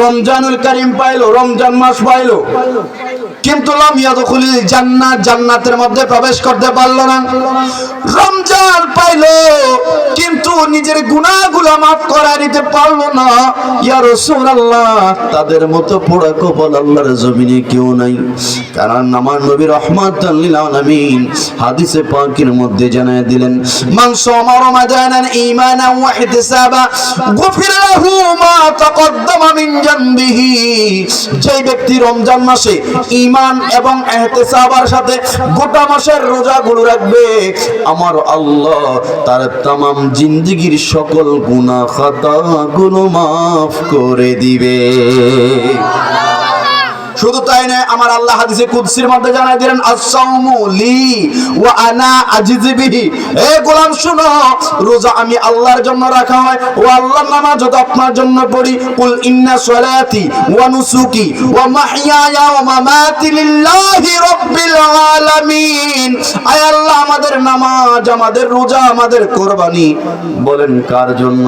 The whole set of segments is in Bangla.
রমজানুল করিম পাইলো রমজান মাস পাইলো। কিন্তু লাম ইয়াদখুলিল জান্নাত, জান্নাতের মধ্যে প্রবেশ করতে পারল না। রমজান পাইলো, কিন্তু নিজের গুনাহগুলো মাফ করে নিতে পারল না। ইয়া রাসূলুল্লাহ, তাদের মতো পোড়া কপাল আল্লাহর জমিনে কেউ নাই। কারণ আমার নবী রহমাতাল লিল আলামিন হাদিসে পাকের মধ্যে জানায় দিলেন, মান সামা রমাদানান ঈমানান ওয়া ইহতিসাবা, গুফির লাহু মা তাকদ্দামা মিন জানবিহি। যেই ব্যক্তি রমজান মাসে ঈমান এবং এহতেসাবার সাথে গোটা মাসের রোজা গুলো রাখবে। আমার আল্লাহ তার তামাম জিন্দিগির সকল গুণা খাতা গুলো মাফ করে দিবে। শুধু তাই নয়, আমার আল্লাহ হাদিসে কুদসির মধ্যে জানাই দিলেন আসাউমু লি ওয়া আনা আজিজি বিহি। এ গোলাম, শুনো, রোজা আমি আল্লাহর জন্য রাখা হয় ও আল্লাহর নামাজ তো আপনার জন্য পড়ি। কুল ইন্না সলাতি ওয়া নুসুকি ওয়া মাহইয়ায়া ওয়া মামাতি লিল্লাহি রাব্বিল আলামিন। আয় আল্লাহ, আমাদের নামাজ, আমাদের রোজা, আমাদের কোরবানি। বলেন কার জন্য?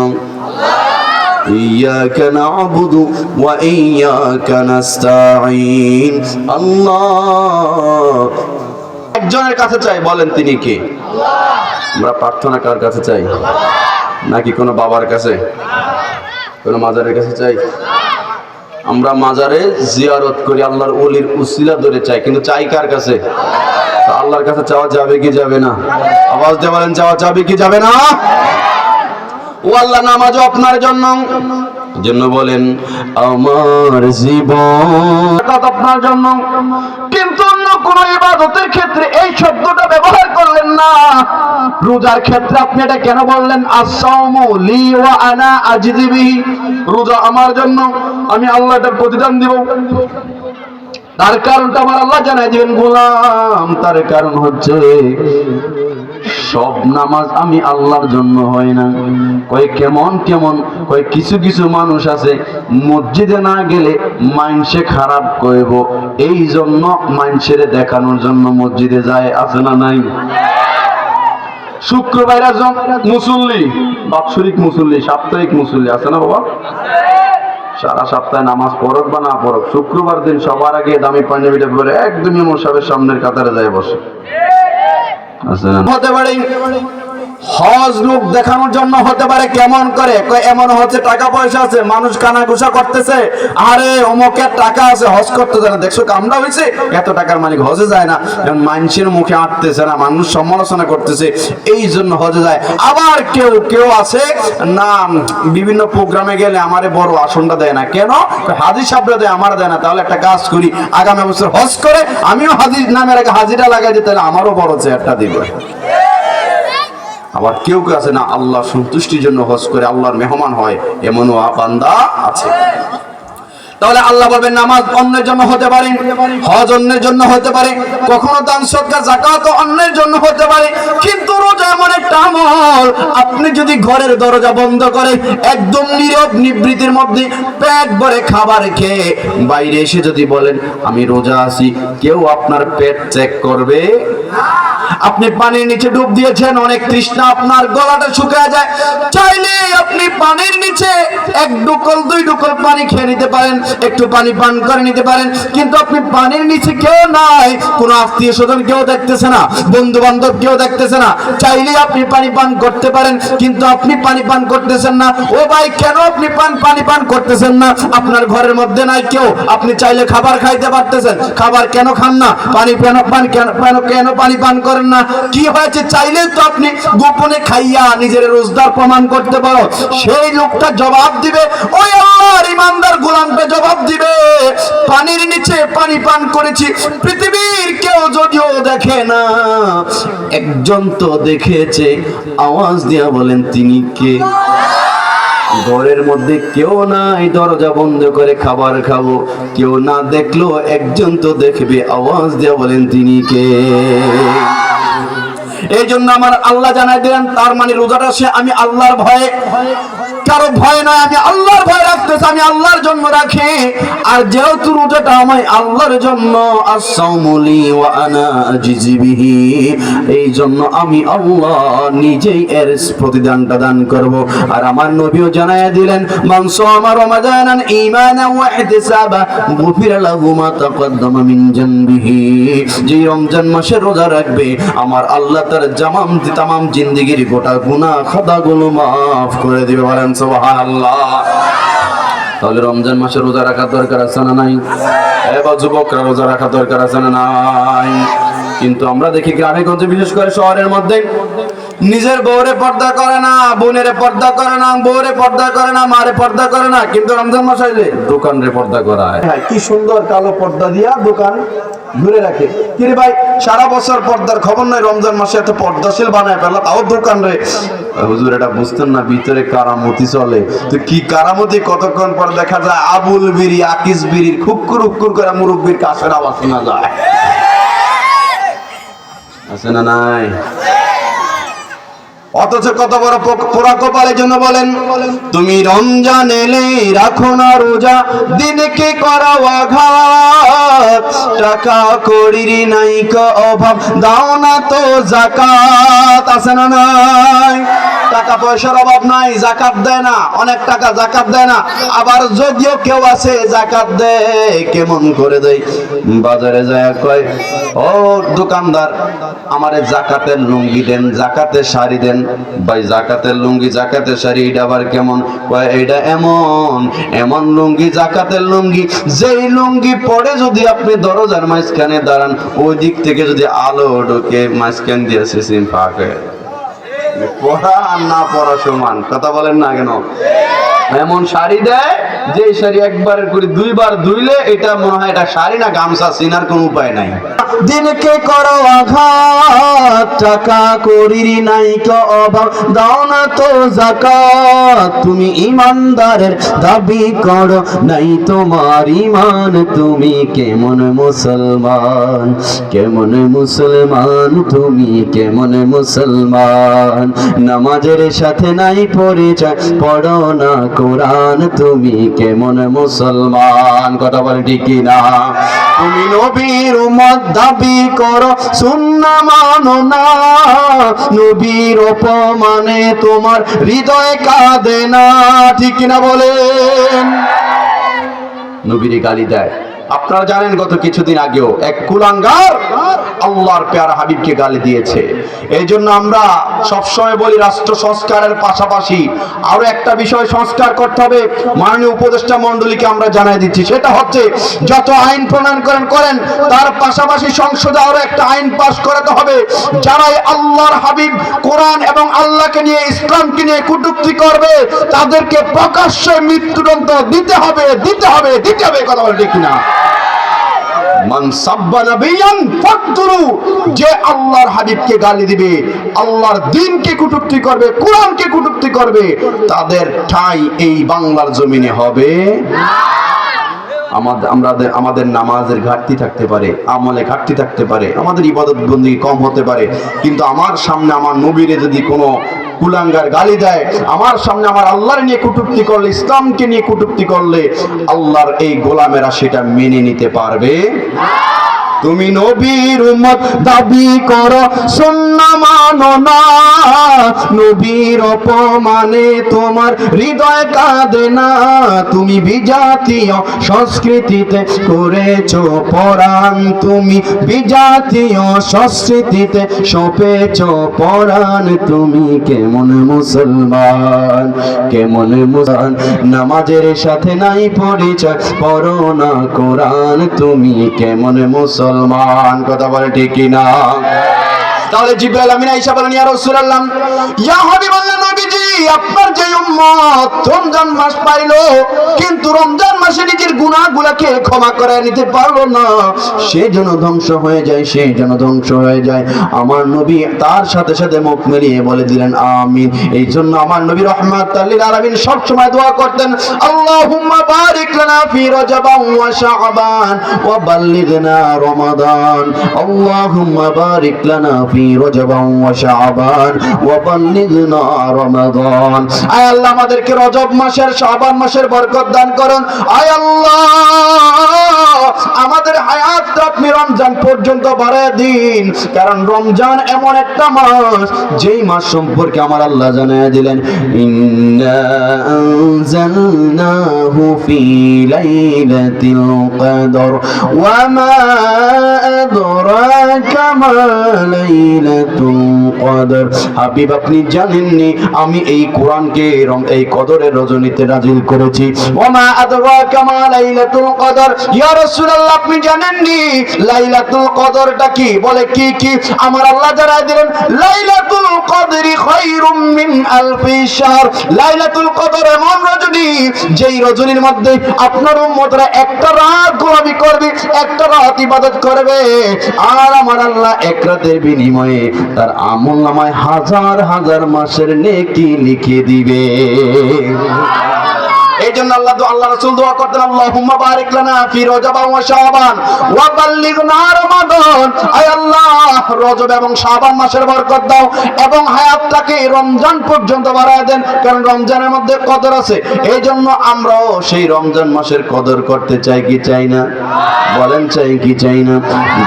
إياك نعبد وإياك نستعين الله একজনের কাছে চাই বলেন তিনি কে আমরা প্রার্থনা কার কাছে চাই নাকি কোনো বাবার কাছে কোনো মাজারের কাছে চাই আমরা মাজারে জিয়ারত করি আল্লাহর ওলির উসিলা ধরে চাই কিন্তু চাই কার কাছে তো আল্লাহর কাছে চাওয়া যাবে কি যাবে না আওয়াজ দিয়ে বলেন চাওয়া যাবে কি যাবে না ও আল্লাহ নামাজও আপনার জন্য। জন্য বলেন, আমার জীবন আপনার জন্য। কিন্তু অন্য কোন ইবাদতের ক্ষেত্রে এই শব্দটা ব্যবহার করলেন না। রোজার ক্ষেত্রে আপনি এটা কেন বললেন? আসামু লি ওয়া আনা আজিজি বিহি। রোজা আমার জন্য, আমি আল্লাহ এটার প্রতিদান দিব। তার কারণটা আমার আল্লাহ জানাই দিবেন, গোলাম, তার কারণ হচ্ছে সব নামাজ আমি আল্লাহর জন্য হয় না। কয়, কেমন কেমন? কয়, কিছু কিছু মানুষ আছে, মসজিদে না গেলে মাইনসে খারাপ কইব। এই জন্য মাইনসের দেখানোর জন্য মসজিদে যায়, আছে না নাই? শুক্রবার মুসল্লি, বাৎসরিক মুসল্লি, সাপ্তাহিক মুসল্লি, আছে না বাবা? সারা সপ্তাহে নামাজ পড়ক বা না পড়ক, শুক্রবার দিন সবার আগে দামি পাঞ্জাবিটা পরে একদমই মোর সামনের কাতারে যায় বসে? হতে পারে হজ রূপ দেখানোর জন্য হতে পারে কেমন করে? এমন হচ্ছে টাকা পয়সা আছে, মানুষ কানাঘুষা করতেছে। আরে অমুকের টাকা আছে, হজ করতে যায় না। দেখছ কামড়া হয়েছে? এত টাকার মালিক হজে যায় না। এখন মানুষের মুখে আটতেছে না, মানুষ সমালোচনা করতেছে, এই জন্য হজে যায়। আবার কেউ কেউ আছে না বিভিন্ন প্রোগ্রামে গেলে আমারে বড় আসনটা দেয় না। কেন? হাজি সাহেবরা দেয়, আমার দেয় না। তাহলে একটা কাজ করি, আগামী বছর হজ করে, আমিও হাজির, নামের আগে হাজিরা লাগাই দিই, তাহলে আমারও বড় চেয়ারটা দিবে। আবার কেউ কেউ আছে না, আল্লাহ সন্তুষ্টির জন্য হজ করে আল্লাহর মেহমান হয়, এমনও বান্দা আছে। তাহলে আল্লাহ বলবেন, নামাজ অন্যের জন্য হতে পারে, হজ অন্যের জন্য হতে পারে, কখনো দান সৎকার জাকাত অন্যের জন্য হতে পারে, কিন্তু রোজা এমন একটা আমল, আপনি যদি ঘরের দরজা বন্ধ করে, একদম নীরব নিবৃত্তির মধ্যে পেট ভরে খাবার খেয়ে বাইরে এসে যদি বলেন, আমি রোজা আছি, কেউ আপনার পেট চেক করবে? আপনি পানির নিচে ডুব দিয়েছেন, অনেক তৃষ্ণা আপনার গলাটা শুকিয়ে যায়। চাইলে আপনি পানির নিচে এক ডুকল, দুই ডুকল পানি খেয়ে নিতে পারেন, একটু পানি পান করে নিতে পারেন। কিন্তু আপনি পানির নিচে কেউ নাই, কোনো আত্মীয় স্বজন কেউ দেখতেছে না বন্ধু বান্ধব কেউ দেখতেছে না। চাইলে আপনি পানি পান করতে পারেন, কিন্তু আপনি পানি পান করতেছেন না। ও ভাই, কেন আপনি পান, পানি পান করতেছেন না? আপনার ঘরের মধ্যে নাই কেউ, আপনি চাইলে খাবার খাইতে পারতেছেন। খাবার কেন খান না? পানি পান কেন পানি পান করেন? না। কি হয়েছে? চাইলে তো আপনি গোপনে খাইয়া নিজের রোজগার প্রমাণ করতে পারো। সেই লোকটা জবাব দিবে, ওই আল্লাহর ইমানদার গোলামটা জবাব দিবে। পানির নিচে পানি পান করেছি, পৃথিবীর কেউ যদিও দেখে না। একজন তো দেখেছে, আওয়াজ দিয়া বলেন, তিনি কে? ঘরের মধ্যে কেউ নাই, দরজা বন্ধ করে খাবার খাব। কেউ না দেখল, একজন তো দেখবে, আওয়াজ দেওয়া বলেন, তিনি কে? এই জন্য আমার আল্লাহ জানাই দিলেন, তার মানে রোজাটা সে, আমি আল্লাহর ভয়ে কারও ভয় নয়, আমি আল্লাহর ভয় রাখতেছি, আমি আল্লাহর জন্য রাখি। আর যেহেতু রোজাটা আমি আল্লাহর জন্য আসাউমুলি ওয়া আনা আজিজি বিহি, এই জন্য আমি আল্লাহ নিজেই এর প্রতিদানটা দান করব। আর আমার নবীও জানায় দিলেন, মান সামা রমাদানান ঈমানান ওয়া ইহতিসাবা, গুফিরা লাহু মা তাকদ্দামা মিন জানবিহি। যে রমজান মাসে রোজা রাখবে, আমার আল্লাহ তার জামাম তামাম জিন্দেগির গোটা গুনাহ খাতাগুলো মাফ করে দিবে, বলেন তাহলে রমজান মাসে রোজা রাখার দরকার আছে না নাই? এবার যুবকরা রোজা রাখার দরকার আছে না নাই? কিন্তু আমরা দেখি গ্রামে গঞ্জে বিশেষ করে শহরের মধ্যে, নিজের বউরে পর্দা করে না, বোনের পর্দা করে না, বউরে পর্দা করে না, মারে পর্দা করে না, কিন্তু রমজান মাস দোকান পর্দা করায়। হ্যাঁ কি সুন্দর কালো পর্দা দিয়া দোকান ঘুরে রাখে। কিরে ভাই, সারা বছর পর্দার খবর নয় রমজান মাসে এত পর্দাশীল বানায় ফেলা তাও দোকান রে। হুজুর, এটা বুঝতেন না, ভিতরে কারামতি চলে। তো কি কারামতি? কতক্ষণ পর দেখা যায়, আবুল বিড়ি আকিস বিড়ির খুক্কুর উক্কুর করে মুরব্বীর কাছের আওয়াজ শোনা যায়। আছে না নাই? অথচ কত বড় পোড়া কপালের জন্য বলেন, তুমি রমজান এলে রাখো না রোজা, দিনকে করা আঘাত, টাকা করির নাই অভাব, দাও না তো জাকাত। আছে না নাই? টাকা পয়সার অভাব নাই, জাকাত দেয় না, অনেক টাকা জাকাত দেয় না। আবার যদিও কেউ আছে, জাকাত দেয়, কেমন করে দেয়? বাজারে যায় কয়, ও দোকানদার, আমারে জাকাতের লুঙ্গি দেন, জাকাতের শাড়ি দেন ভাই জাকাতের লুঙ্গি জাকাতের শাড়ি এটা আবার কেমন? এটা এমন এমন লুঙ্গি, জাকাতের লুঙ্গি, যেই লুঙ্গি পরে যদি আপনি দরজার মাঝখানে দাঁড়ান, ওই দিক থেকে যদি আলো ঢোকে, মাঝখান দিয়ে সিসিম পাকে পড়া আর না পড়া সমান, কথা বলেন না কেন? এমন শাড়ি দেয় যে শাড়ি একবার করে দুইবার ধুইলে এটা মনে হয় এটা শাড়ি না গামছা চিনার কোন উপায় নাই। দিনকে করো আঘাত, টাকা করির নাই তো অভাব। দাও না তো জাকাত, তুমি ইমানদারের দাবি করো। নাই তোমার ইমান, তুমি কেমন মুসলমান? কেমন মুসলমান, তুমি কেমন মুসলমান? নামাজের সাথে নাই পরিচয়, পড়ো না কোরআন, তুমি কেমন মুসলমান? কথা বলে ঠিক না তুমি নবীর উম্মত দাবি করো, সুন্না মানো না। নবীর অপমানে তোমার হৃদয় কাঁদে না। ঠিক কিনা বলেন? নবীরে গালি দেয়। আপনারা জানেন গত কিছুদিন আগেও এক কুলাঙ্গার আল্লাহর পেয়ারা হাবিবকে গালি দিয়েছে। এই জন্য আমরা সবসময় বলি রাষ্ট্র সংস্কারের পাশাপাশি আরও একটা বিষয় সংস্কার করতে হবে। মাননীয় উপদেষ্টা মন্ডলীকে আমরা জানাই দিচ্ছি, সেটা হচ্ছে যত আইন প্রণয়ন করেন করেন, তার পাশাপাশি সংসদে আরও একটা আইন পাশ করাতে হবে। যারাই আল্লাহর হাবিব কোরআন এবং আল্লাহকে নিয়ে, ইসলামকে নিয়ে কটূক্তি করবে, তাদেরকে প্রকাশ্যে মৃত্যুদণ্ড দিতে হবে দিতে হবে দিতে হবে, কথা বলে ঠিক না যে গালি দিবে, আল্লাহর দিনকে কুটুক্তি করবে কুটুক্তি করবে, তাদের ঠাই এই বাংলার জমিনে হবে। আমাদের আমাদের আমাদের নামাজের ঘাটতি থাকতে পারে, আমলে ঘাটতি থাকতে পারে, আমাদের ইবাদত বন্দি কম হতে পারে। কিন্তু আমার সামনে আমার নবীরে যদি কোনো কুলাঙ্গার গালি দেয়, আমার সামনে আমার আল্লাহর নিয়ে কুটুক্তি করলে, ইসলামকে নিয়ে কুটুক্তি করলে, আল্লাহর এই গোলামেরা সেটা মেনে নিতে পারবে? তুমি নবীর উম্মত, দাবি করো, সুন্না মানো না। নবীর অপমানে তোমার হৃদয় কাঁদে না। তুমি বিজাতীয় সংস্কৃতিতে করেছ পরাণ। তুমি বিজাতীয় সংস্কৃতিতে সপেছ পরাণ। তুমি কেমন মুসলমান কেমন মুসলমান? নামাজের সাথে নাই পরিচয়, পড়ো না কোরআন। তুমি কেমন মুসলমান? কথা বলে ঠিক না তাহলে জিব্রাইল আমিন আয়েশা বলেন, ইয়া রাসূলুল্লাহ, ইয়া হাবিবাল্লাহ নবীজি, আপনার যে উম্মত রমজান মাস পাইলো, কিন্তু রমজান মাসে নিজের গুনাহগুলোকে ক্ষমা করে নিতে পারল না। সে যেন ধ্বংস হয়ে যায় সে যেন ধ্বংস হয়ে যায়। আমার নবী তার সাথে সাথে মুখ মিলিয়ে বলে দিলেন, আমিন। এই জন্য আমার নবী রহমাত লিল আলামিন সব সময় দোয়া করতেন, আল্লাহুম্মা বারিক লানা ফি রজব ওয়া শাবান ওয়া বাল্লিগনা রমাদান। আল্লাহুম্মা বারিক লানা في رجب وشعبان وبلغنا رمضان আয় আল্লাহ আমাদেরকে রজব মাসের শাবান মাসের বরকত দান করুন আয় আল্লাহ আমাদের হায়াতটা আপনি রমজান পর্যন্ত বাড়ায় দিন কারণ রমজান এমন একটা মাস যেই মাস সম্পর্কে আমার আল্লাহ জানায় দিলেন ইন্না আনজালনাহু ফি লাইলাতিল কদর ওয়া মা আদরাকা মা লাইলাতুল হাবিব, আপনি জানেননি, আমি এই কোরআনকে এই কদরের রজনীতে নাজিল করেছি। ওয়া মা আদরাকা মা লাইলাতুল কদর। ইয়া রাসূলুল্লাহ, আপনি জানেননি, লাইলাতুল কদরটা কি? বলে কি কি? আমার আল্লাহ দিলেন, লাইলাতুল কদরি খায়রুম মিন আলফি শাহর। লাইলাতুল কদর এমন রজনী, যেই রজনীর মধ্যে আপনার উম্মতরা একটা রাত গোলামি করবে, একটা রাত ইবাদত করবে। আর আমার আল্লাহ এক রাতের বিনিময়ে তার আমল নামায় হাজার হাজার মাসের নেকি লিখে দিবে। এই জন্য আল্লাহ আল্লাহ দোয়া করতেন বারিক লানা ফি রজব শাবান ওয়া রমাদান। আয় আল্লাহ, রজব এবং শাবান মাসের বরকত দাও এবং হায়াতটাকে রমজান পর্যন্ত বাড়ায় দেন, কারণ রমজানের মধ্যে কদর আছে। এই জন্য আমরাও সেই রমজান মাসের কদর করতে চাই কি চাই না? বলেন চাই কি চাই না?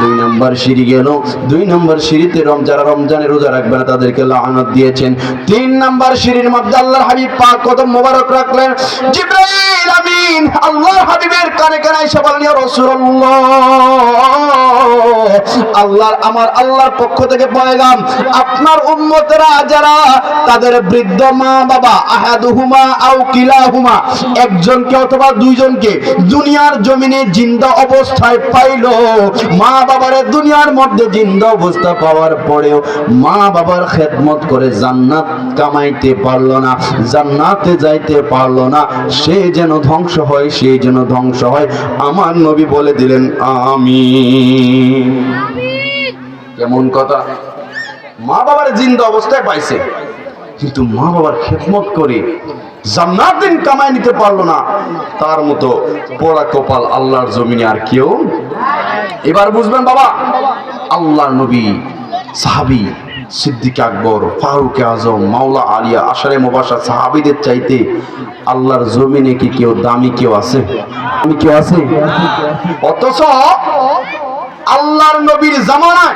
দুই নম্বর সিঁড়ি গেল। দুই নম্বর সিঁড়িতে রম যারা রোজা রাখবে না, তাদেরকে লাহানত দিয়েছেন। তিন নম্বর সিঁড়ির মধ্যে আল্লাহর হাবিব পাক কত মোবারক রাখলেন। জিব্রাইল আমিন। আল্লাহর হাবিবের কানে কানে এসে ইয়া রাসূলুল্লাহ, আল্লাহর আমার আল্লাহর পক্ষ থেকে পয়গাম, আপনার যারা, তাদের বৃদ্ধ মা বাবা, আহাদুহুমা আও কিলাহুমা, একজনকে অথবা দুইজনকে দুনিয়ার জমিনে জিন্দা অবস্থায় পাইলো। মা বাবারে দুনিয়ার মধ্যে জিন্দা অবস্থা পাওয়ার পরেও মা বাবার খেদমত করে জান্নাত কামাইতে পারল না, জান্নাতে যাইতে পারল না। সে যেন ধ্বংস হয়, সে যেন ধ্বংস হয়। আমার নবী বলে দিলেন আমি কেমন কথা? মা বাবার জিন্দা অবস্থায় পাইছে। কিন্তু মা বাবার খেদমত করে জান্নাত দিন কামাই নিতে পারল না। তার মতো পোড়া কপাল আল্লাহর জমিনে আর কেউ এবার বুঝবেন বাবা, আল্লাহর নবী, সাহাবি সিদ্দিক আকবর, ফারুক আজম, মাওলা আলিয়া আশারে মোবাসা সাহাবিদের চাইতে আল্লাহর জমিনে কি কেউ দামি কেউ আছে? আমি কেউ আছে? অথচ আল্লাহর নবীর জামানায়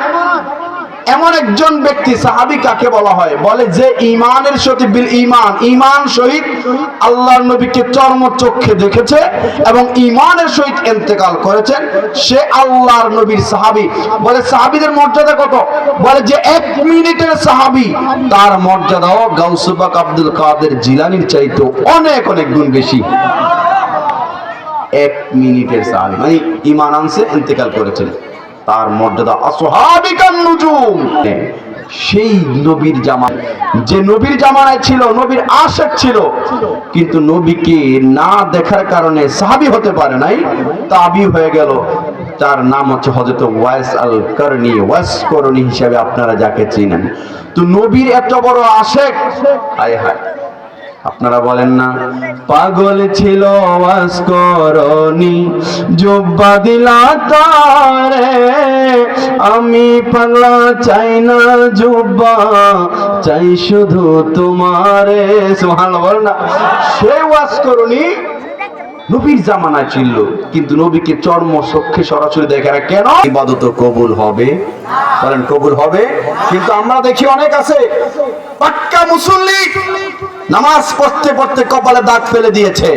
এমন একজন ব্যক্তি সাহাবি কাকে বলা হয়? বলে যে ইমানের সহিত বিল ইমান ইমান সহিত আল্লাহর নবীকে চর্ম চক্ষে দেখেছে এবং ইমানের সহিত ইন্তেকাল করেছেন। সে আল্লাহর নবীর সাহাবি। বলে সাহাবিদের মর্যাদা কত? বলে যে এক মিনিটের সাহাবি। তার মর্যাদাও গাউসুবাক আব্দুল কাদের জিলানির চাইতো অনেক অনেক গুণ বেশি। এক মিনিটের সাহাবি। মানে ইমান আনছে ইন্তেকাল করেছেন। তার মর্যাদা আসহাবিকান নুজুম। সেই নবীর জামান যে নবীর জামানায় ছিল, নবীর আশেক ছিল, কিন্তু নবীকে না দেখার কারণে সাহাবি হতে পারে নাই, তাবি হয়ে গেল। তার নাম হচ্ছে হযরত ওয়াইস আল করনি ওয়াইস করনি হিসাবে আপনারা যাকে চিনেন। তো নবীর এত বড় আশেক? হায় হায়। আপনারা বলেন না। পাগল ছিল, ওয়াজ করনি, জুব্বা দিলা তারে। আমি পাগলা, চাই না জুব্বা, চাই শুধু তোমারে। সোহান বল না। সে ওয়াজ করনি নবীর জামানায় ছিল, কিন্তু নবীকে চর্ম চক্ষে সরাসরি দেখে না। কেন? ইবাদত কবুল হবে। বলেন, কবুল হবে? কিন্তু আমরা দেখি অনেক আছে। পাক্কা মুসল্লি নামাজ পড়তে পড়তে কপালে দাগ ফেলে দিয়েছে,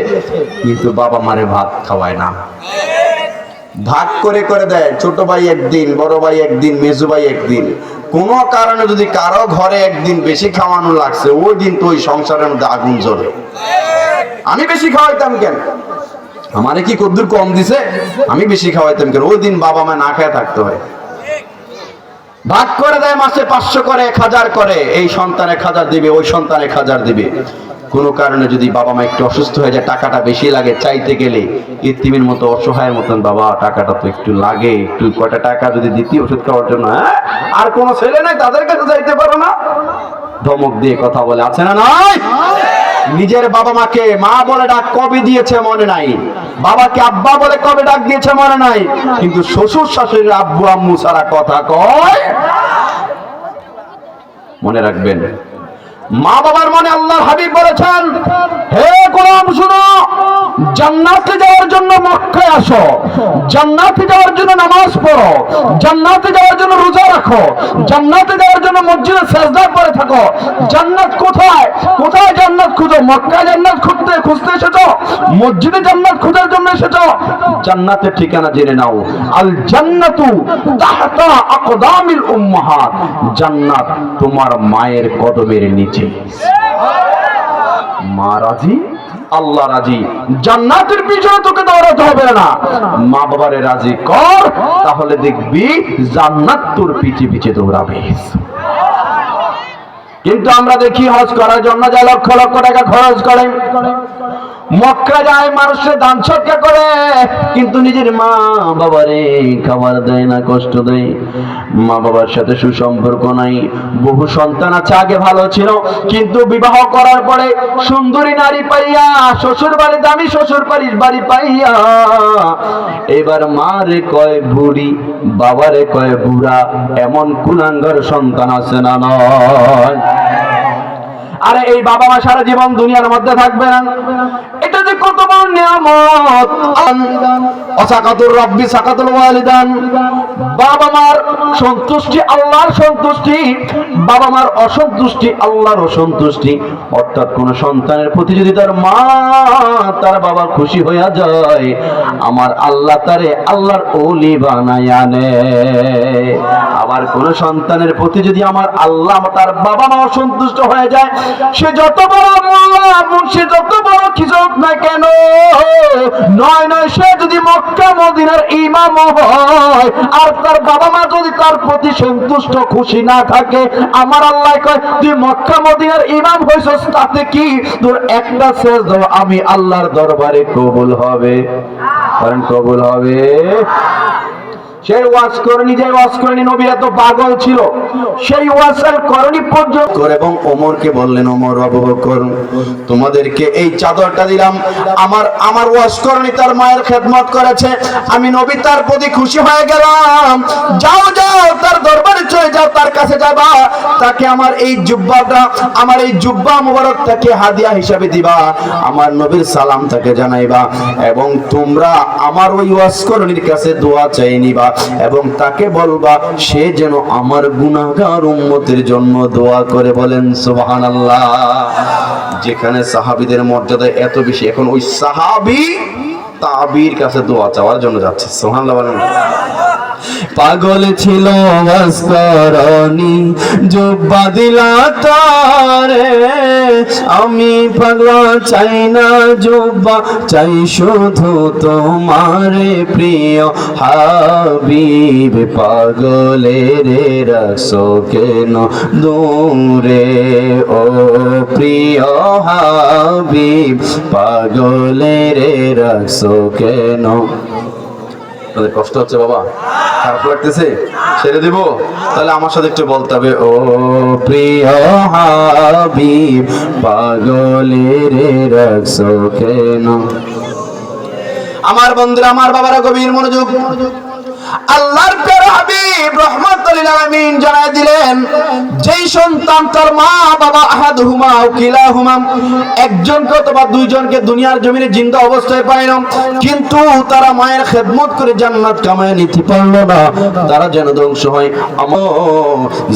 কিন্তু বাবা মারে ভাত খাওয়ায় না। ভাগ করে করে দেয়, ছোট ভাই একদিন, বড় ভাই একদিন, মেজু ভাই একদিন। কোন কারণে যদি কারও ঘরে একদিন বেশি খাওয়ানো লাগছে, ওই দিন তো ওই সংসারের মধ্যে আগুন জ্বলে। আমি বেশি খাওয়াইতাম কেন? আমারে কি কদ্দুর কম দিছে? আমি বেশি খাওয়াইতাম কেন? ওই দিন বাবা মা না খেয়ে থাকতে হয়। ভাগ করে দেয়, মাসে পাঁচশো করে, এক হাজার করে, এই সন্তান এক হাজার দিবে, ওই সন্তান এক হাজার দিবে। কোনো কারণে যদি বাবা মা একটু অসুস্থ হয়ে যায়, টাকাটা বেশি লাগে চাইতে গেলে, ইতিমের মতো, অসহায়ের মতন, বাবা, টাকাটা তো একটু লাগে। একটু কয়টা টাকা যদি দিতি ওষুধ খাওয়ার জন্য হ্যাঁ? আর কোনো ছেলে নাই তাদের কাছে যাইতে পারো না। ধমক দিয়ে কথা বলে, আছে না নাই? নিজের বাবা মাকে মা বলে ডাক কবে দিয়েছে মনে নাই? বাবাকে আব্বা বলে কবে ডাক দিয়েছে মনে নাই? কিন্তু শ্বশুর শাশুড়ির আব্বু আম্মু সারা কথা কয়? মনে রাখবেন মা বাবার মনে আল্লাহ হাবিব বলেছেন, হে গোলাম, শুনো, জান্নাতে যাওয়ার জন্য মক্কায় আসো, জান্নাতে যাওয়ার জন্য নামাজ পড়ো, জান্নাতে যাওয়ার জন্য রোজা রাখো, জান্নাতে যাওয়ার জন্য মসজিদে সাজদা করে থাকো, জান্নাত কোথায়? কোথায় জান্নাত খুঁজো? মক্কা জান্নাত খুঁজতে খুঁজতে এসেছ? মসজিদে জান্নাত খোঁজার জন্য এসেছ? জান্নাতের ঠিকানা জেনে নাও। আল জান্নাতু তাহতা আকদামিল উম্মাহাত। জান্নাত তোমার মায়ের কদমের নিচে। মা রাজি? আল্লাহ রাজি। জান্নাতের পিছনে তোকে দৌড়াতে হবে না। মা বাবারে রাজি কর, তাহলে দেখবি জান্নাত তোর পিছে পিছে দৌড়াবে। কিন্তু আমরা দেখি হজ করার জন্য যা লক্ষ লক্ষ টাকা খরচ করে। মক্কা যায়, মানুষের দান সৎকার করে, কিন্তু নিজের মা বাবারে খাবার দেয় না, কষ্ট দেয়। মা বাবার সাথে সুসম্পর্ক নাই, বহু সন্তান আছে, আগে ভালো ছিল, কিন্তু বিবাহ করার পরে সুন্দরী নারী পাইয়া শ্বশুর বাড়ি দামি শ্বশুর বাড়ির বাড়ি পাইয়া, এবার মা রে কয় বুড়ি, বাবারে কয় বুড়া, এমন কুলাঙ্গার সন্তান আছে না নয়। আরে এই বাবা মা সারা জীবন দুনিয়ার মধ্যে থাকবে না। এটা যে বড় সন্তানের প্রতি যদি মা তার বাবা খুশি হইয়া যায়, আমার আল্লাহ তারে আল্লাহর আনে আবার কোন সন্তানের প্রতি যদি আমার আল্লাহ তার বাবা মা অসন্তুষ্ট হয়ে যায়, সে যত বড় সে যত বড় না কেন নয় নয়, সে যদি মক্কা, মদিনার হয়, আর তার বাবা মা যদি তার প্রতি সন্তুষ্ট, খুশি না থাকে, আমার আল্লাহ কয়, তুই মক্কা, মদিনার ইমাম হইছস, তাতে কি? তোর একটা শেষ আমি আল্লাহর দরবারে কবুল হবে। কারণ কবুল হবে। সেই ওয়াজ করনি যে ওয়াজ করনি নবী এত পাগল ছিল। সেই ওয়াজের করণী পর্যন্ত। করে এবং ওমরকে বললেন, ওমর, আবু বকর, তোমাদেরকে এই চাদরটা দিলাম। আমার আমার ওয়াজ করনি, তার মায়ের খেদমত করেছে। আমি নবী, তার প্রতি খুশি হয়ে গেলাম। যাও যাও, তার দরবারে চলে যাও, তার কাছে যাবা। তাকে আমার এই জুব্বাটা, আমার এই জুব্বা মুবারক তাকে হাদিয়া হিসাবে দিবা। আমার নবীর সালাম তাকে জানাইবা। এবং তোমরা আমার ওই ওয়াজ করনির কাছে দোয়া চাই নিবা। এবং তাকে বলবা, সে যেন আমার গুনাগার উম্মতের জন্য দোয়া করে। বলেন, সুবহানাল্লাহ। যেখানে সাহাবিদের মর্যাদা এত বেশি, এখন ওই সাহাবি তাবির কাছে দোয়া চাওয়ার জন্য যাচ্ছে। সোহান পাগল ছিল ভাস্করণী জুব্বা দিলা তারে। আমি পাগলা চাই না জুব্বা, চাই শুধু তোমারে প্রিয় হাবিব। পাগলের রাসো কেন দূরে? ও প্রিয় হাবিব, পাগলের রাসো কেন? তোদের কষ্ট হচ্ছে বাবা? খারাপ লাগতেছে? ছেড়ে দিব? তাহলে আমার সাথে একটু বলতে হবে, ও প্রিয় হাবিব, পাগলের রাখছো কেন? আমার বন্ধুরা, আমার বাবারা গভীর মনোযোগ আল্লাহর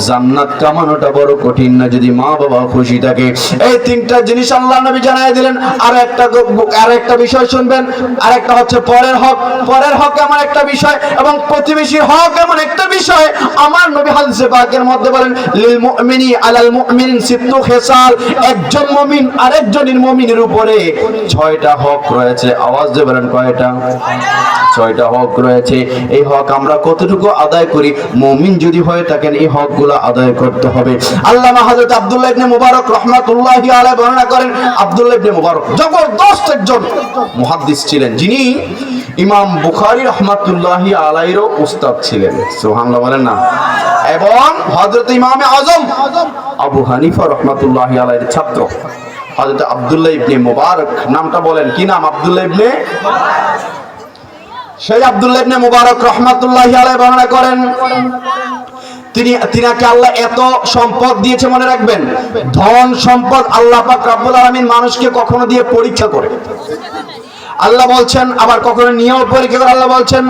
জান্নাত আমার কামানোটা বড় কঠিন না, যদি মা, বাবা খুশি থাকে। এই তিনটা জিনিস আল্লাহ নবী জানায় দিলেন। আর একটা আর একটা বিষয় শুনবেন। আর একটা হচ্ছে পরের হক। পরের হক এমন একটা বিষয় এবং প্রতিবেশীর হক এমন একটা বিষয়, আমার নবী হাদিসে পাকের মধ্যে বলেন, লিল মুমিনি আলাল মুমিন সিত্তু খেসাল। একজন মুমিন আরেকজনের মুমিনের উপরে ছয়টা হক রয়েছে। আওয়াজ দিয়ে বলেন কয়টা? ছয়টা হক রয়েছে। এই হক আমরা কতটুকু আদায় করি? মুমিন যদি হয়ে থাকেন, এই হকগুলো আদায় করতে হবে। আল্লামা হযরত আব্দুল্লাহ ইবনে মুবারক রাহমাতুল্লাহি আলাইহি বর্ণনা করেন, আব্দুল্লাহ ইবনে মুবারক জবরদস্ত একজন মুহাদ্দিস ছিলেন। যিনি ইমাম বুখারী রহমাতুল্লাহি আলাইহিরও উস্তাদ ছিলেন। সুবহানাল্লাহ বলেন না। এবং হযরত ইমামে আজম আবু হানিফা রহমাতুল্লাহি আলাইহির ছাত্র। হযরত আব্দুল্লাহ ইবনে মুবারক, নামটা বলেন কি নাম আব্দুল্লাহ ইবনে? সেই আব্দুল্লাহ ইবনে মুবারক রহমাতুল্লাহি আলাইহি বর্ণনা করেন, তিনি, তিনাকে আল্লাহ এত সম্পদ দিয়েছে মনে রাখবেন, ধন সম্পদ আল্লাহ পাক রব্বুল আলামিন মানুষকে কখনো দিয়ে পরীক্ষা করে। আল্লাহ বলছেন, আবার কখনো নিয়ম পরীক্ষা করে আল্লাহ বলছেন,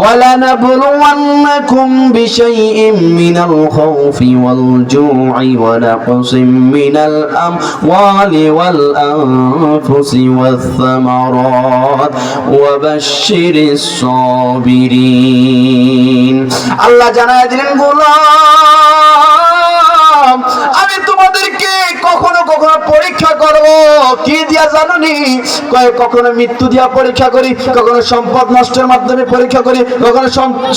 ওয়ালানাবলুওয়ান্নাকুম বিশাইইম মিনাল খাউফি ওয়াল জুই ওয়া নাকসিম মিনাল আমওয়ালি ওয়াল আনফুসি ওয়াস সামারাত ওয়া বাশশিরিস সাবিরিন। আল্লাহ জানায় দিলেনগুলা কখনো কখনো পরীক্ষা করব। কি দিয়া জানোনি? কয়, কখনো মৃত্যু দিয়া পরীক্ষা করি, কখনো সম্পদ নষ্টের মাধ্যমে পরীক্ষা করি, কখনো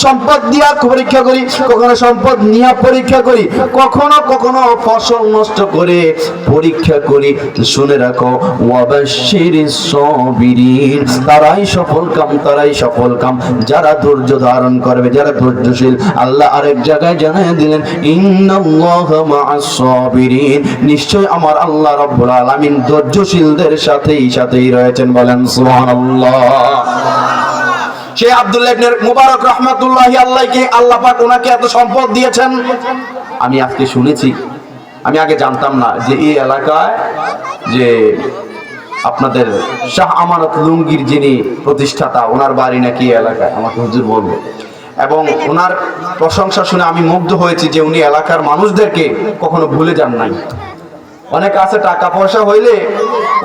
সম্পদ দিয়া পরীক্ষা করি, কখনো সম্পদ নিয়া পরীক্ষা করি, কখনো কখনো ফসল নষ্ট করে পরীক্ষা করি। শুনে রাখো ওয়াবাশির সাবিরিন, তারাই সফল কাম, তারাই সফল কাম। যারা ধৈর্য ধারণ করবে, যারা ধৈর্যশীল, আল্লাহ আরেক জায়গায় জানিয়ে দিলেন, ইন্নাল্লাহা মা'আস সাবিরিন। নিশ্চয় আমার আল্লাহ রাব্বুল আলামিন ধৈর্যশীলদের সাথেই সাথেই রয়েছেন বলেন সুবহানাল্লাহ। সে আব্দুল্লাহ ইবনে মুবারক রহমাতুল্লাহি আল্লাহকে আল্লাহ পাক ওনাকে এত সম্পদ দিয়েছেন। আমি আজকে শুনেছি, আমি আগে জানতাম না যে এই এলাকায় যে আপনাদের শাহ আমানত লুঙ্গির যিনি প্রতিষ্ঠাতা ওনার বাড়ি নাকি এলাকায়? আমাকে হুজুর বলব। এবং ওনার প্রশংসা শুনে আমি মুগ্ধ হয়েছি যে উনি এলাকার মানুষদেরকে কখনো ভুলে যান নাই। অনেক আছে টাকা পয়সা হইলে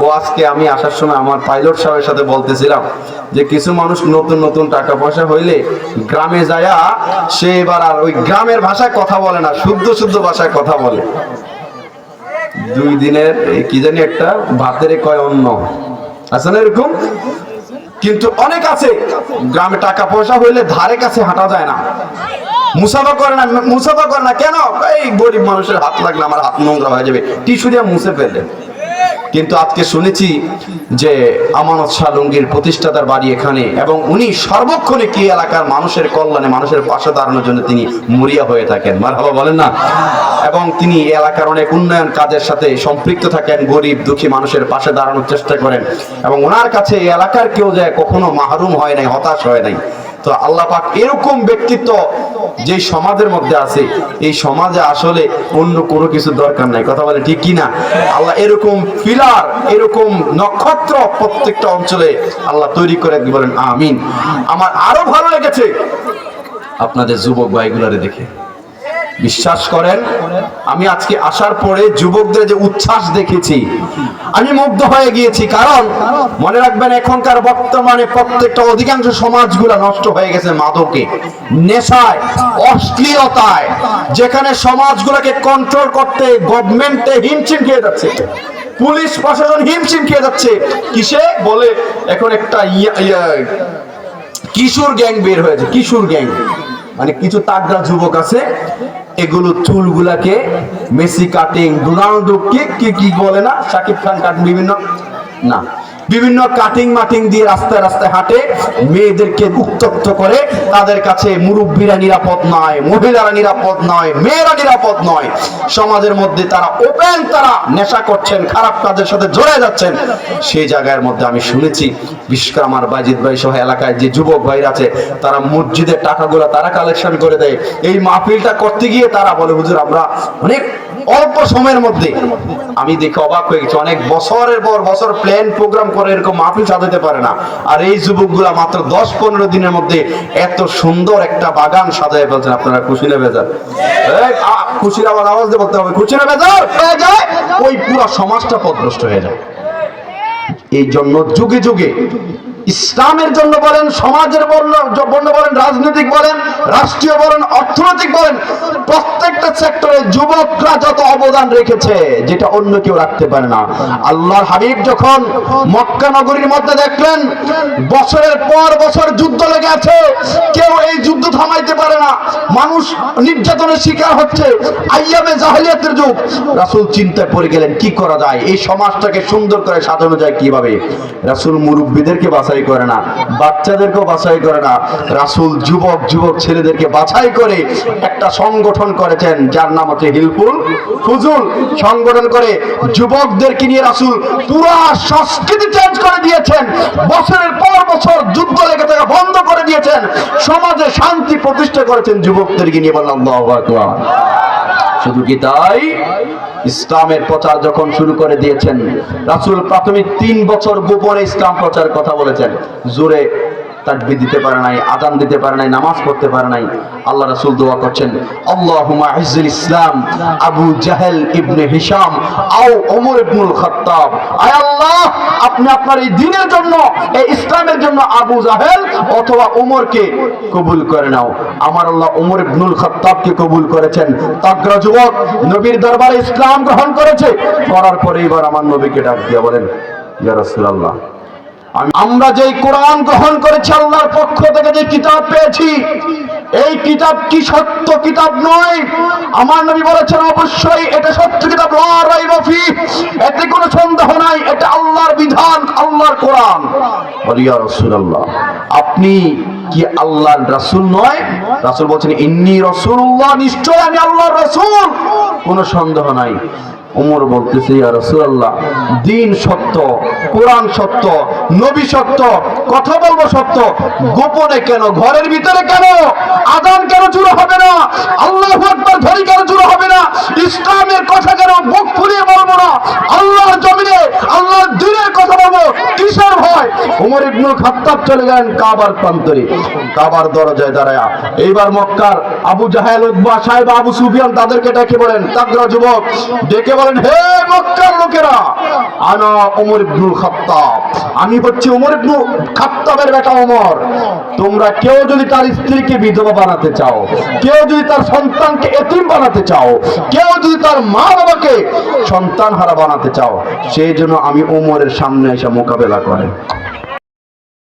ও আজকে আমি আসার সময় আমার পাইলট সাহেবের সাথে বলতেছিলাম যে কিছু মানুষ নতুন নতুন টাকা পয়সা হইলে গ্রামে যায়া সে এবার আর ওই গ্রামের ভাষায় কথা বলে না, শুদ্ধ শুদ্ধ ভাষায় কথা বলে। দুই দিনের কি জানি একটা, ভাতের কয় অন্য আছে না এরকম? কিন্তু অনেক আছে, গ্রামে টাকা পয়সা হইলে ধারে কাছে হাঁটা যায় না। মুসাফা করে না, মুসাফা করে না। কেন? এই গরিব মানুষের হাত লাগলে আমার হাত নোংরা হয়ে যাবে। টিস্যু দিয়ে মুছে ফেললে কিন্তু আজকে শুনেছি যে আমানত শাহ লুঙ্গির প্রতিষ্ঠাতার বাড়ি এখানে এবং উনি সর্বক্ষণে কি এলাকার মানুষের কল্যাণে, মানুষের পাশে দাঁড়ানোর জন্য তিনি মরিয়া হয়ে থাকেন। মারহাবা বলেন না? এবং তিনি এলাকার অনেক উন্নয়ন কাজের সাথে সম্পৃক্ত থাকেন, গরিব, দুঃখী মানুষের পাশে দাঁড়ানোর চেষ্টা করেন। এবং ওনার কাছে এলাকার কেউ যায় কখনো মাহরুম হয় নাই, হতাশ হয় নাই। তো আল্লাহ পাক এরকম ব্যক্তিত্ব যে সমাজের মধ্যে আছে, এই সমাজে আসলে অন্য কোনো কিছু দরকার নাই। কথা বলে ঠিক কি না আল্লাহ এরকম পিলার, এরকম নক্ষত্র প্রত্যেকটা অঞ্চলে আল্লাহ তৈরি করে বলেন আমিন। আমার আরও ভালো লেগেছে। আপনাদের যুবক ভাইগুলারে দেখে। বিশ্বাস করেন, আমি আজকে আসার পরে যুবকদের যে উচ্ছ্বাস দেখেছি, আমি মুগ্ধ হয়ে গিয়েছি, কারণ মনে রাখবেন, এখনকার বর্তমানে প্রত্যেকটা অধিকাংশ সমাজগুলা নষ্ট হয়ে গেছে মাদকে, নেশায়, অশ্লীলতায়, যেখানে সমাজগুলোকে কন্ট্রোল করতে গভর্নমেন্টে হিমশিম খেয়ে যাচ্ছে, পুলিশ প্রশাসন হিমশিম খেয়ে যাচ্ছে, কিসে? বলে এখন একটা কিশোর গ্যাং বের হয়েছে, কিশোর গ্যাং মানে কিছু তাগড়া যুবক আছে এগুলো চুলগুলাকে মেসি কাটিং ডোনাল্ডো কে, কি কি বলে না? শাকিব খান কাটিং, বিভিন্ন? না। বিভিন্ন কাটিং মাটিং দিয়ে রাস্তায় রাস্তায় হাঁটে, মেয়েদেরকে উত্তক্ত করে, তাদের কাছে মুরব্বীরা নিরাপদ নয়, মহিলারা নিরাপদ নয়, মেয়েরা নিরাপদ নয়। সমাজের মধ্যে তারা ওপেন, তারা নেশা করছেন, খারাপ কাজের সাথে জড়ে যাচ্ছেন। সেই জায়গার মধ্যে আমি শুনেছি, বিশেষ করে আমার বাইজিৎ ভাই সহ এলাকায় যে যুবক ভাইরা আছে, তারা মসজিদের টাকাগুলো তারা কালেকশন করে দেয়। এই মাহফিলটা করতে গিয়ে তারা বলে, হুজুর, আমরা অনেক অল্প সময়ের মধ্যে। আমি দেখে অবাক হয়ে গেছি। অনেক বছরের পর বছর প্ল্যান প্রোগ্রাম করে এরকম মাহফিল সাজাতে পারে না। আর এই যুবকগুলা মাত্র দশ পনেরো দিনের মধ্যে এত সুন্দর একটা বাগান সাজায় ফেলছেন আপনারা খুশি না বেজার? খুশির আবার আওয়াজ দিয়ে বলতে হবে। খুশি না বেজার। ওই পুরো সমাজটা পদভ্রষ্ট হয়ে যায়। এই জন্য যুগে যুগে ইসলামের জন্য বলেন, সমাজের বর্ণ বলেন, রাজনৈতিক বলেন, রাষ্ট্রীয় বলেন, অর্থনৈতিক বলেন, প্রত্যেকটা সেক্টরে যুবকরা যত অবদান রেখেছে, যেটা অন্য কেউ রাখতে পারে না। আল্লাহর হাবিব যখন মক্কা নগরীর মধ্যে দেখলেন, বছরের পর বছর যুদ্ধ লেগে আছে, কেউ এই যুদ্ধ থামাইতে পারে না। মানুষ নির্যাতনের শিকার হচ্ছে, আইয়ামে জাহেলিয়াতের যুগ। রাসূল চিন্তায় পড়ে গেলেন, কি করা যায়? এই সমাজটাকে সুন্দর করে সাজানো যায় কীভাবে? রাসূল মুরব্বীদেরকে বাছাই করে না, বাচ্চাদেরকেও বাছাই করে না। রাসূল যুবক যুবক ছেলেদেরকে বাছাই করে একটা সংগঠন করেছেন, যার নাম হচ্ছে হিলফুল ফুজুল। সংগঠন করে যুবকদেরকে নিয়ে রাসূল পুরা সংস্কৃতি চেঞ্জ করে দিয়েছেন। বছরের পর বছর যুদ্ধ লেগে থাকা বন্ধ করে দিয়েছেন। সমাজে শান্তি প্রতিষ্ঠা করেছেন যুবকদেরকে নিয়ে বললাম শুধু কি তাই ইসলামের প্রচার যখন শুরু করে দিয়েছেন, রাসুল প্রাথমিক তিন বছর গোপনে ইসলাম প্রচার কথা বলেছেন। জোরে তাকবীর দিতে পারে নাই, আজান দিতে পারে নাই, নামাজ পড়তে পারে নাই। আল্লাহ রাসূল দোয়া করছেন ইসলাম আবু জাহেল ইবনে হিসাম আও ওমর ইবনুল খাত্তাব। আয় আল্লাহ, আপনি আপনার এই দিনের জন্য, এই ইসলামের জন্য আবু জাহেল অথবা ওমরকে কবুল করে নাও। আমার আল্লাহ ওমর ইবনুল খাত্তাবকে কবুল করেছেন। তাগরা যুবক, নবীর দরবারে ইসলাম গ্রহণ করেছে। করার পরে এবার আমার নবীকে ডাক দিয়ে বলেন, ইয়া রাসূলুল্লাহ আমরা যেই কোরআন গ্রহণ করেছি, আল্লাহর পক্ষ থেকে যে কিতাব পেয়েছি, এই কিতাব কি সত্য কিতাব নয়? আমার নবী বলেছেন, অবশ্যই এটা সত্য কিতাব। লা রাইবা ফি, এতে কোনো সন্দেহ নাই, এটা আল্লাহর বিধান, আল্লাহর কোরআন। বলি রাসূলুল্লাহ, আপনি কি আল্লাহর রাসূল নয়? রাসুল বলছেন, ইন্নী রাসূলুল্লাহ নিশ্চয় আমি আল্লাহর রাসূল। কোনো সন্দেহ নাই। উমর বলতেছে, ইয়া রাসূলুল্লাহ, দিন সত্য, কোরআন সত্য, নবী সত্য, কথা বলব সত্য, গোপনে কেন, ঘরের ভিতরে কেন, আজান কেন চুরো হবে না, আল্লাহু আকবার ধরি কেন চুরো হবে না, ইসলামের কথা কেন মুখ ফুলিয়ে বলব না, আল্লাহর জমিনে, আল্লাহর দিনের কথা বলব, কিসের ভয়? উমর ইবনুল খাত্তাব চলে গেলেন কাবার প্রান্তরে। কাবার দরজায় দাঁড়ায়া, এইবার মক্কার আবু জাহেল উদ্বা সাহেব আবু সুফিয়ান তাদেরকে ডেকে বলেন তাগরা যুবক, ডেকে বলেন হে মক্কার লোকেরা, আনা ওমর ইবনুল খাত্তাব। আমি হচ্ছি ওমর ইবনুল খাত্তাবের বেটা ওমর তোমরা কেউ যদি তার স্ত্রীকে বিধবা বানাতে চাও, কেউ যদি তার সন্তানকে এতিম বানাতে চাও, কেউ যদি তার মা বাবাকে সন্তান হারা বানাতে চাও, সেই জন্য আমি ওমরের সামনে এসে মোকাবেলা করে।